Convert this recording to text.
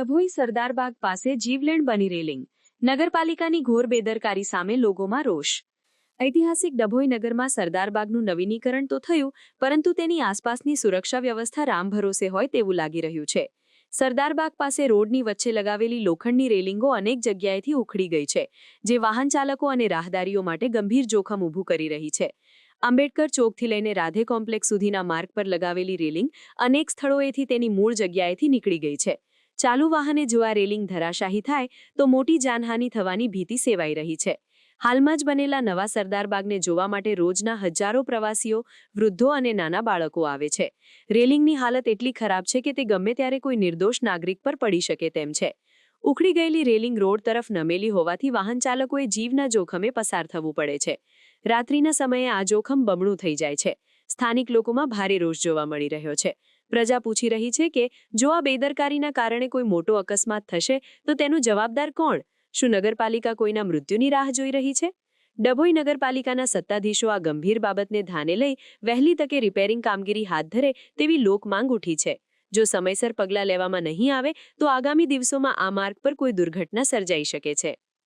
ડભોઈ સરદારબાગ પાસે જીવલેણ બની રેલિંગ. નગરપાલિકાની ઘોર બેદરકારી સામે લોકોમાં રોષ. ઐતિહાસિક ડભોઈ નગરમાં સરદારબાગનું નવીનીકરણ તો થયું, પરંતુ તેની આસપાસની સુરક્ષા વ્યવસ્થા રામ ભરોસે હોય તેવું લાગી રહ્યું છે. સરદારબાગ પાસે રોડની વચ્ચે લગાવેલી લોખંડની રેલિંગો અનેક જગ્યાએથી ઉખડી ગઈ છે, જે વાહન ચાલકો અને રાહદારીઓ માટે ગંભીર જોખમ ઊભું કરી રહી છે. આંબેડકર ચોકથી લઈને રાધે કોમ્પ્લેક્સ સુધીના માર્ગ પર લગાવેલી રેલિંગ અનેક સ્થળોએથી તેની મૂળ જગ્યાએથી નીકળી ગઈ છે. ચાલુ વાહને જો આ રેલિંગ ધરાશાહી થાય, તો મોટી જાનહાનિ થવાની ભીતિ સેવાઈ રહી છે. હાલમાં જ બનેલા નવા સરદારબાગને જોવા માટે રોજના હજારો પ્રવાસીઓ, વૃદ્ધો અને નાના બાળકો આવે છે. રેલિંગની હાલત એટલી ખરાબ છે કે તે ગમે ત્યારે કોઈ નિર્દોષ નાગરિક પર પડી શકે તેમ છે. ઉખડી ગયેલી રેલિંગ રોડ તરફ નમેલી હોવાથી વાહન ચાલકોએ જીવના જોખમે પસાર થવું પડે છે. રાત્રિના સમયે આ જોખમ બમણું થઈ જાય છે. સ્થાનિક લોકોમાં ભારે રોષ જોવા મળી રહ્યો છે. પ્રજા પૂછી રહી છે કે, જો આ બેદરકારીના કારણે કોઈ મોટો અકસ્માત થશે, તો તેનું જવાબદાર કોણ? શું નગરપાલિકા કોઈના મૃત્યુની રાહ જોઈ રહી છે? ડભોઈ નગરપાલિકાના સત્તાધીશો આ ગંભીર બાબતને ધ્યાને લઈ વહેલી તકે રિપેરિંગ કામગીરી હાથ ધરે તેવી લોકમાંગ ઉઠી છે. જો સમયસર પગલાં લેવામાં નહીં આવે, તો આગામી દિવસોમાં આ માર્ગ પર કોઈ દુર્ઘટના સર્જાઈ શકે છે.